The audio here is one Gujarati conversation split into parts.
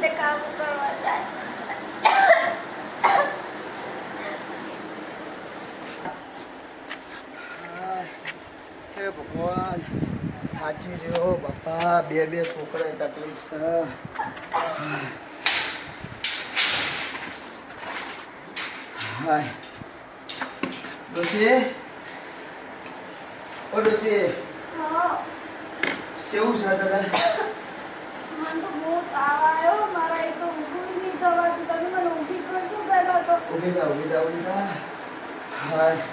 રીતે કામ કરવા જાય. હે ભગવાન સાચી રહ્યો. બાપા બે બે છોકરા તકલીફ છે. હાય. ડોસી ઓ ડોસી કેવું છે તને? મને તો બહુ તાવ આવ્યો. મારા એ તો ઊંઘું નહીં થવાતું તમે મને ઊંઘી કરજો પહેલા તો ઊભી થા ઊભી થા ઊભી થા હાય.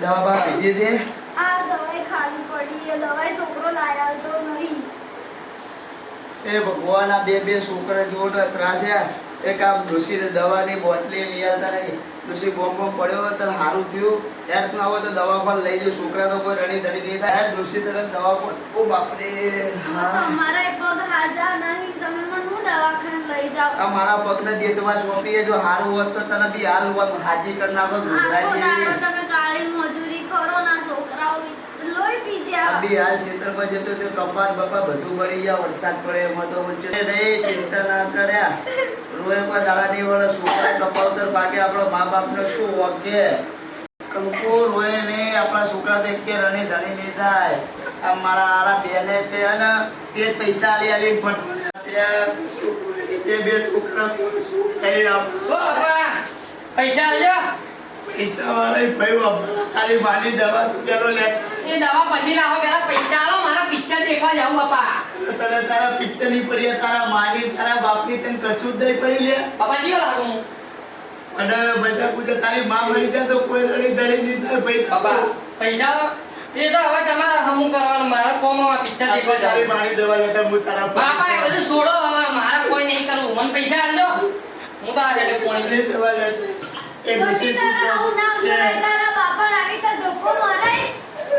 દવા બા પીધી દે આ દવાઈ ખાલી પડી. એ દવાઈ છોકરો લાયા તો નહીં. એ ભગવાન આ બે બે છોકરા જોવો તો ત્રાસ્યા એક આમ ડોસીને દવાની બોટલી લઈ આવતા નહીં ડોસી બોમ બોમ પડ્યો તો સારું થયું. યાર ના હોય તો દવાખાને લઈ જવું છોકરા તો કોઈ રડી ધડી નહીં થાય. યાર ડોસી તરફ પણ ઓ બાપરે. હા મારા એક પગ હાજા નહીં તમે મને હું દવાખાને લઈ જાઓ આ મારા પગને દેતવા સોંપીએ જો હારું હોત તો તને બી હાલ હોત હાજી કરી નાખો ઘોડાની તમે કાળી મજૂરી કરો ના છોકરાઓ લોહી પી જાય બી હાલ ખેતરમાં જતો તો કપાર બપા બધું પડી ગયા વરસાદ પડે એમાં તો વચ્ચે નહીં ચિંતા ના કર્યા. રોય કોઈ દાડા નહીં વળે છોકરા કપાવતર ભાગે આપણો મા બાપને શું ઓકે કંકુ રોય નહીં આપણા છોકરા તો એક રણી ધણી નહીં થાય. આ મારા આરા બેને તે અને તે પૈસા આલી આલી ફટફટ ત્યાં શું કરે? બે છોકરા કોઈ શું ખાઈ ઓ પૈસા આલજો પૈસા વાળા ભાઈ વાપરા તારી માની દવા તું પેલો લે. એ દવા પછી લાવો પેલા પૈસા આલો મારા પિક્ચર દેખવા જાઉં બાપા. તને તારા પિક્ચરની પડી તારા માની તારા બાપની તને કશું જ નહીં પડી લે. બાપા જીવો લાગુ અને બધા પૂછે તારી માં મરી જાય તો કોઈ રડી દડી નહીં થાય ભાઈ. બાપા પૈસા એ તો હવે તમારે હમું કરવાનું મારા કોમમાં પિક્ચર દેખો દેખવા પાણી દવા લેતા હું તારા પર- બાપા એ બધું છોડો હવે મારા કોઈ નહીં કરવું. મને પૈસા આપજો. હું તો આ જગ્યાએ કોણી માની દવા લેતા. એ મિસી તારા આવું ના કરાય તારા બાપા આવી તો ધોકો મરાય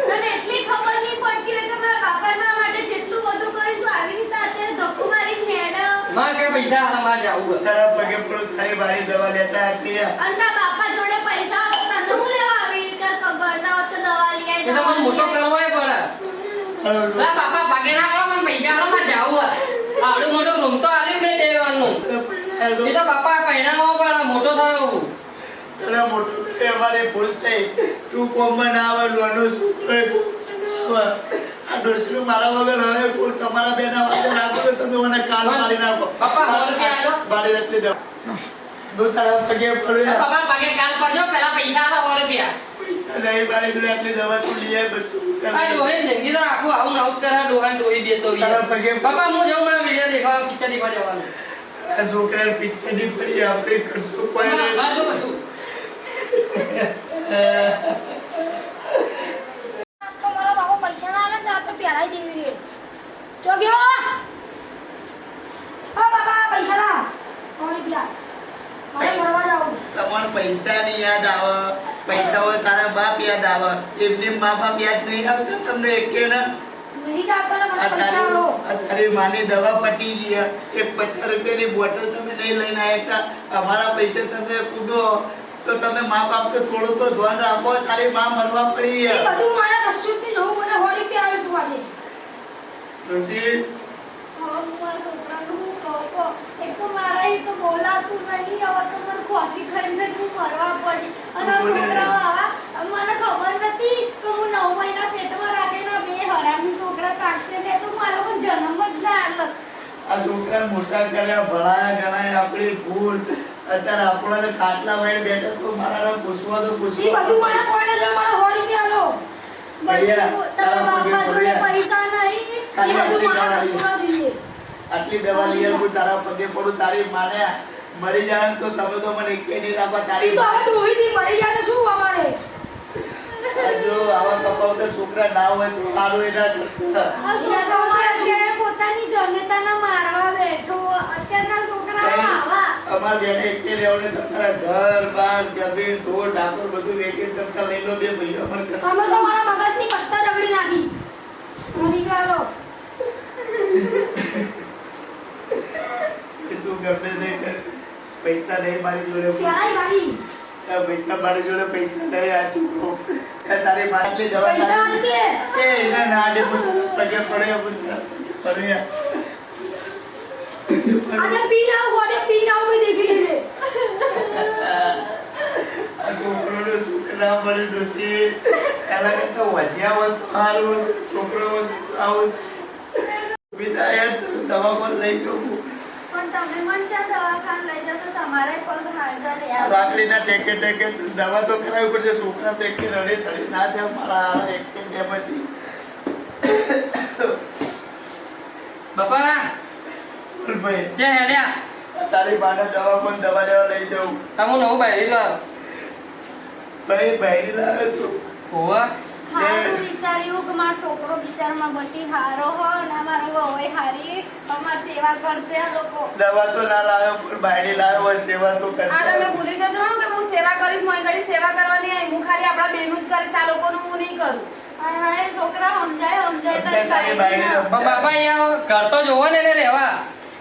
તને એટલી ખબર નહીં પડતી હોય કે મારા બાપા મારા માટે જેટલું બધું કર્યું તું આવી રીતે અત્યારે ધોકો મારી હેડ. માં કે પૈસા આલો મારે જાવું તારા પગે પડો તારી બારી દવા લેતા હતી અને તારા બાપા જોડે પૈસા હોત તને હું લેવા આવી રીતે કરતા હોત તો દવા લઈ એ તો મને મોટો કરવો પડે ના બાપા પગે ના પડો મને પૈસા આલો મારે જાવું આવડું મોટો રૂમ તો આલ્યું મેં દેવાનું એ તો બાપા પહેણાવો પડે મોટો થયો તને મોટું કરે અમારે ભૂલ થઈ. તું કોમમાં ના આવે લોનો છોકરો એ કોમમાં ના આવે આ ડોશીનું મારા વગર હવે કોઈ તમારા બેના વાગે નાખો તો તમે મને કાલ મારી નાખો. પપ્પા, સો રૂપિયા આલો. મારી નથી દો હું તારા પગે પડ્યો બાપા પગે કાલ પડજો પેલા પૈસા આલો સો રૂપિયા. નહીં મારી જોડે આટલી દવા તું લઈ આય બધું આ ડોહે જિંદગી તો આખું આવું ને કરે ડોહા ડોહી બેતો હોય. તારા હું જાઉં મારા વીડિયો દેખવા પિક્ચર દેખવા જવાનું આ છોકરાને પિક્ચરની પડી આપણે કશું કોઈ નહીં. બહાર બધું. તમારો બાપા પૈસા ના આલે ને તો પહેરાઈ દેવી છે. ઓ બાબા પૈસા ના કોણ તમને પૈસા ની યાદ આવે. પૈસા હોય તારા બાપ યાદ આવે. એમને મા બાપ યાદ નહીં આવતા તમને એકે ના નહીં આપતા ને મને દવા પટી ગઈ એક પચાસ રૂપિયાની બોટલ તમે નહીં લઈને આવ્યા અમારા પૈસે તમે કૂદો. તો તમે મા બાપને થોડું તો ધ્યાન રાખો. તારી માં મરવા પડી એ બધું મારે કશું જ નહીં મને હોળી પી આવે તું આજે. ડોશી એક તો મારા એ તો બોલાતું નહીં હવે મને ખોસી ખાઈને હું મરવા પડી અને છોકરાઓ આવા મને ખબર નથી કે હું નવ મહિના પેટમાં રાખેલા બે હરામી છોકરા કાઢશે ને તો મારો કોઈ જન્મ જ ના આલો. આ છોકરા મોટા કર્યા ભણાયા ગણાય આપણી ભૂલ. અત્યારે આપણા તો ખાટલા વાળી બેઠા તો મારા પૂછવા તો પૂછવા બધું મારે કોઈને જો મારે હોળી રૂપિયા લો તારા બાપા જોડે પૈસા નહીં આટલી દવા લઈ આવું તારા પગે પડું તારી માને. મરી જાય ને તો તમે તો મને એકે નહીં રાખો તારી તો હવે થી મરી જાય તો શું અમારે? જો આવા કપાવતા છોકરા ના હોય તો સારું એના છોકરો અત્યારે પોતાની જનતાના મારવા બેઠો અત્યારના છોકરા આવા. અમાર બેને એકે રહેવાને તમારા ઘર બાર જમીન ઢોર ઢાકોર બધું વેચી તમતા લઈ લો બે ભાઈઓ પણ કશું તમે તો મારા મગજની પત્તા રગડી નાખી. મરી ગયો તું ગમે નહીં કર. પૈસા નહીં મારી જોડે પૈસા મારી જોડે પૈસા નહીં આ ચૂકો એ તારી માટલી નથી. એ ના ના આડે પગે પડે પડે આજે પી ના બોલે પી ના મેં દેખી લીધે. આ છોકરોને ના મળે ડોસી એના કરતા વજ્યા હોત તો સારું હોત. છોકરો હોત તો આવું. પિતા યાર તમે મન લઈ જશો તમારે પગ હાજર આ ટેકે ટેકે દવા તો કરાવી પડશે છોકરા તો એકે રડે થડી ના થાય મારા આ એકે બેમાંથી બાપા! ભાઈ જે હેડ્યા. તારી બાને પણ દવા દેવા લઈ જાઉં. તમે નવું બહેરી લો ભાઈ બહેરી લાવે તું. હોવા. હારું વિચાર્યું કે મારો છોકરો બિચારમાં બટી હારો હો ને મારો વહુએ હારી અમાર સેવા કરશે આ લોકો. દવા તો ના લાવ્યો પણ બાયડી લાવ્યો હોય સેવા તો આ તમે ભૂલી જજો કે હું સેવા કરીશ મોય ઘડી સેવા કરવાની આવી હું ખાલી આપણા બેનું જ કરીશ આ લોકોનું હું નહીં કરું. હા, હા, છોકરા સમજાય સમજાય બાપા અહીંયા ઘર જોવો ને એને રહેવા.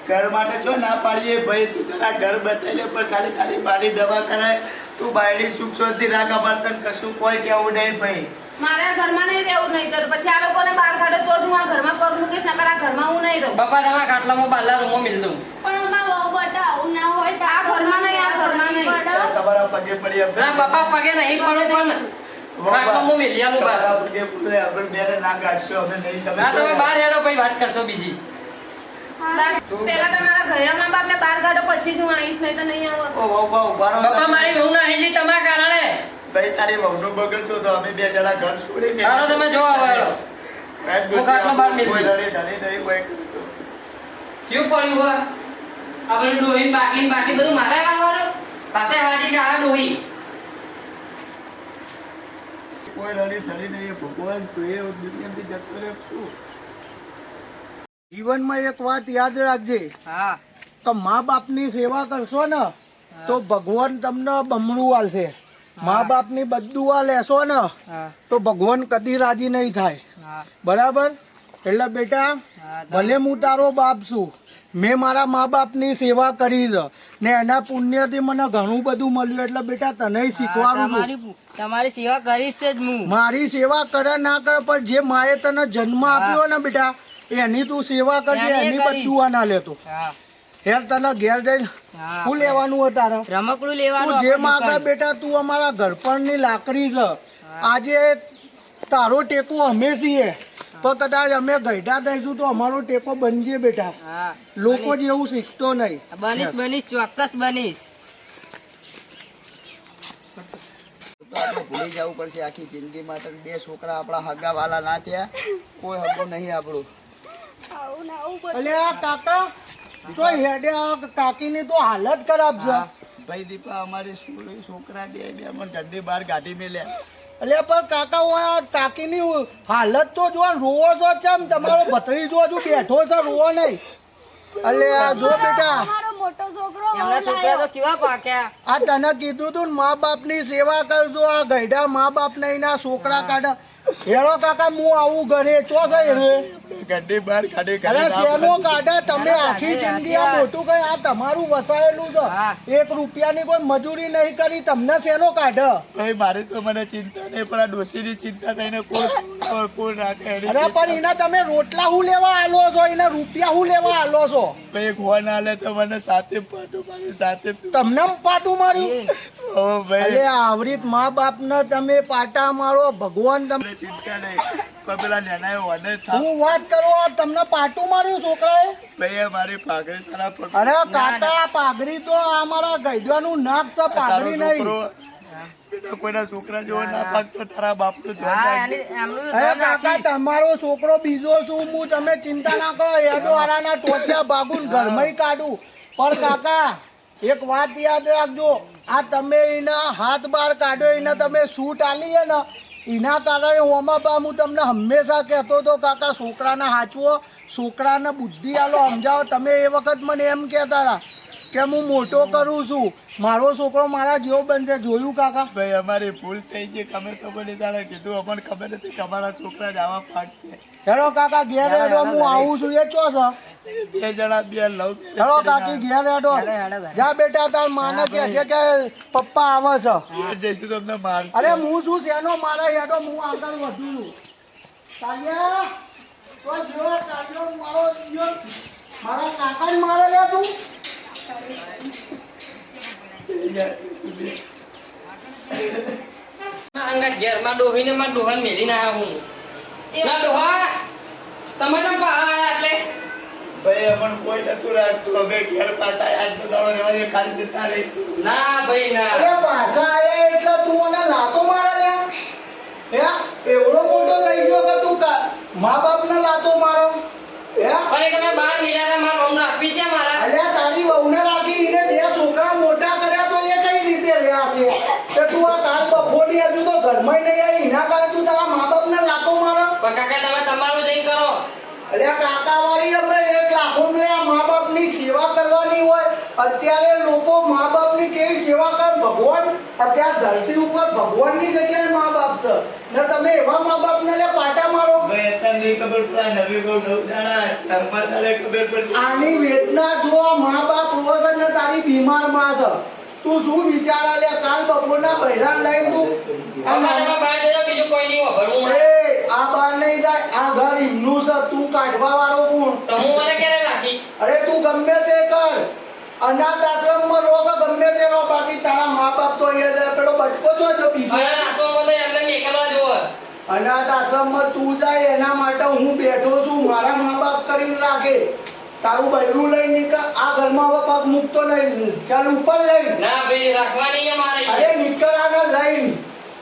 ઘર માટે જો ના પાડીએ ભાઈ તું તારા ઘર બતાવી લે પણ ખાલી તારી બાડી દવા કરાય. તું બાયડી સુખ શોધી રાખ અમારે તને કશું કોઈ કેવું નહીં ભાઈ. મારે ઘરમાં નહીં રહેવું નહીં તો પછી આ લોકોને બહાર કાઢો તો જ હું આ ઘરમાં પગ મૂકીશ નકર આ ઘરમાં હું નહીં રહું. બાપા તમે ખાટલામાં બારલા રૂમમાં મિલ દઉં. પણ અમાર વહુ બટા આવું ના હોય તો આ ઘરમાં નહીં, આ ઘરમાં નહીં. તમારા પગે પડી ના બાપા પગે નહીં પડું પણ ખાટલામાં મિલિયાનું બાર પગે પડે આપણે બેને ના ગાંઠશો અમે નહીં ના તમે બહાર હેડો પછી વાત કરશો બીજી. પેલા પહેલા તમારા ઘરના બાપને બહાર કાઢો પછી જ હું આવીશ નહીં તો નહીં આવું. ઓ ઊભા રહો બાપા મારી વહુ ના હેજી તમારા કારણે. ભાઈ તારી વહુનું બગડતું તો અમે બે જણા ઘર છોડી ગયા. હાલો તમે જો હવે હું ખાટલો બહાર મેલી કોઈ દઉં. ધણી નહીં, કોઈ કરતું. પડ્યું હોય? આ બધું ડોહી બાટલી બાટલી બધું મારે લાવવાનું રાતે હાજી કે આ ડોહી. કોઈ રડી ધણી નહીં ભગવાન તું એ દુનિયાથી જતો રહે શું? જીવનમાં એક વાત યાદ રાખજે. હા. કે મા બાપની સેવા કરશો ને તો ભગવાન તમને બમણું આલશે. મા બાપની આ લેશો ને તો ભગવાન કદી રાજી નહીં થાય. બરાબર? એટલે બેટા ભલે હું તારો બાપ છું મેં મારા મા બાપની સેવા કરી છે ને એના પુણ્યથી મને ઘણું બધું મળ્યું એટલે બેટા તને શીખવાડું છું. તમારી સેવા કરીશ જ હું. મારી સેવા કરે ના કરે પણ જે માએ તને જન્મ આપ્યો ને બેટા એની તું સેવા કરજે એની બધું આ ના લેતો યાર તને ઘેર જઈને હા. લેવાનું હોય તારે? રમકડું લેવાનું જે માગા બેટા તું અમારા ઘરપણની લાકડી છે. આજે તારો ટેકો અમે છીએ. પણ કદાચ અમે ગઈઢા થઈશું તો અમારો ટેકો બનજે બેટા. હા. લોકો જેવું શીખતો નહીં. બનીશ બનીશ ચોક્કસ બનીશ. ભૂલી જવું પડશે આખી જિંદગી માટે. બે છોકરા આપણા હગા વાલા ના થયા. કોઈ હગો નહીં આપણું. કાકા તો હેડે કાકીની તો હાલત ખરાબ છે. ભાઈ દીપા અમારે છોકરી છોકરા બે બે અમને ઠંડી બહાર કાઢી મેલ્યા. એટલે પણ કાકા હું આ કાકીની હાલત તો જો રોવો છો ચમ? તમારો ભત્રીજો હજુ બેઠો છે રોવો નહીં. એટલે આ જો બેટા. મોટો છોકરો એમના છોકરા. તો કેવા પાક્યા? આ તને કીધું તું ને મા બાપની સેવા કરજો આ ગઈઢા મા બાપ ને ના છોકરા કાઢા. હેરો કાકા હું આવું ઘરે. ચો છે રે બાર બહાર કાઢી અરે કાઢી શેનો કાઢા. તમે આખી જિંદગી આ મોટું કઈ આ તમારું વસાયેલું. છે. એક રૂપિયાની કોઈ મજૂરી નહીં કરી તમને શેનો કાઢ? ભાઈ મારે તો મને ચિંતા નહીં પણ આ ડોશીની ચિંતા થઈને કોણ કોણ રાખે અરે પણ એના તમે રોટલા હું લેવા આલો છો? એના રૂપિયા હું લેવા આલો છો? ભાઈ એક ના આલે તો મને સાથે પાટું મારી સાથે તમને પાટું માર્યું અરે આવરીત મા બાપ ને તમે પાટા મારો ભગવાન તમે ચિંતા નહીં. પણ પેલા નેનાએ હોને હું વાત કરો તમને પાટું માર્યું છોકરાએ? ભાઈ મારી પાઘડી તારા પગ અરે કાકા પાઘડી તો અમારા ગઈઢવાનું નાક છે પાઘડી નહીં. છોકરો કોઈના છોકરા જેવો ના પાકતો તારા કાકા તમારો છોકરો બીજો શું હું તમે ચિંતા ના કરો એડો આરાના ટોટિયા ભાગુન ઘરમાં કાઢું. પણ કાકા એક વાત યાદ રાખજો, આ તમે એના હાથ બહાર કાઢ્યો, એને તમે સૂટ આલી છે ને, એના કારણે ઓમાં બા, હું તમને હંમેશા કહેતો હતો, કાકા, છોકરાને હાચવો, છોકરાને બુદ્ધિ આલો, સમજાવો. તમે એ વખત મને એમ કહેતા હતા કે હું મોટો કરું છું. મારો છોકરો મારા જેવો બનશે. જોયું, કાકા? ભાઈ, અમારી ભૂલ થઈ ગઈ. તમે મને જાણે કીધું, અમને ખબર નથી કે અમારા છોકરા જ આવા પાકશે હેલો કાકા ઘેર હેડો હું આવું છું એ ચો છો? બે જણા બે લવ હેલો કાકી ઘેર હેડો. જા બેટા તાર માને કે છે કે પપ્પા આવે છે. જઈશું તમને માર અરે હું શું શેનો મારા હેડો હું આગળ વધું છું. કાલિયા તો જો કાલિયો મારો જો મારા કાકા જ મારે લે તું. અંગા ઘેરમાં ડોહીને માં ડોહન મેલી ના હું. ના ડોહા તમે કેમ બહાર આયા એટલે? ભાઈ અમને કોઈ નતું રાખતું અમે ઘેર પાછા આજનો દાડો રહેવા દે કાલ જતા રહીશું. ના ભાઈ ના. અરે પાછા આયા એટલે તું મને લાતો મારે લે. હે? એવડો મોટો થઈ ગયો કે તું કા મા બાપને લાતો મારો? હે? અરે તમે બહાર મિલ્યા હતા મારા બહુ છે મારા. અલ્યા તારી વહુને રાખી એને બે છોકરા મોટા કર્યા તો એ કઈ રીતે રહ્યા છે? કે તું આ કાલ બપોરની હજુ તો ઘરમાં નહીં આવી એના કારણે તું તારા મા અલ્યા કાકાવાળી અમે એક લાખો આ મા બાપની સેવા કરવાની હોય. અત્યારે લોકો મા બાપની કેવી સેવા કર? ભગવાન અત્યારે ધરતી ઉપર ભગવાનની જગ્યાએ મા બાપ છે. ને તમે એવા મા બાપને લે પાટા મારો. ભાઈ ખબર પડે નવી બહુ નવ દાડા ઘરમાં દાડે ખબર પડશે આની વેદના જો મા બાપ રોજ ને તારી બીમારમાં છે. તું શું વિચારા લે કાલ બપોરના બૈરાન લઈને તું અમારે નાના- તમે બીજું કોઈ નહીં એ આ બાર નહીં જાય આ ઘર એમનું છે તું કાઢવા વાળો કોણ તો હું મને ક્યારે રાખી? અરે તું ગમે તે કર. અનાથ આશ્રમમાં રો કે ગમે તે રો બાકી તારા મા બાપ તો અહીંયા પેલો બટકો છો જો બીજો? અરે નાસવામાં તો એમને મેકલવા જો અનાથ આશ્રમમાં તું જાય એના માટે હું બેઠો છું મારા મા બાપ કરીને રાખે. તારું બૈરું લઈ નીકળ આ ઘરમાં હવે પગ મૂકતો નહીં ચાલ ઉપર લઈ. ના ભાઈ રાખવાની છે મારે અરે નીકળ આને લઈને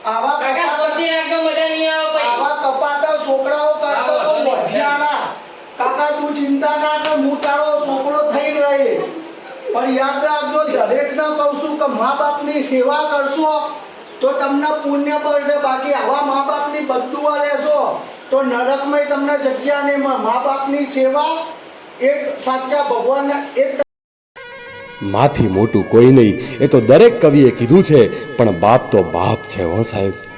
આવા પ્રકાશ કપાતા- સ્વસ્તિ મજા નહીં આવે આવા કપાતા છોકરાઓ કરતો તો વઢિયાણા કાકા તું ચિંતા ના કર હું તારો છોકરો થઈ રહે પણ યાદ રાખજો દરેકને કહું છું કે મા બાપની સેવા કરશો તો તમને પુણ્ય પડશે બાકી આવા મા બાપની બધું લેશો તો નરકમય તમને જગ્યા નહીં મા બાપની સેવા એક સાચા ભગવાનના એક માથી મોટું કોઈ નહીં. એ તો દરેક કવિએ કીધું છે પણ બાપ તો બાપ છે હો સાહેબ.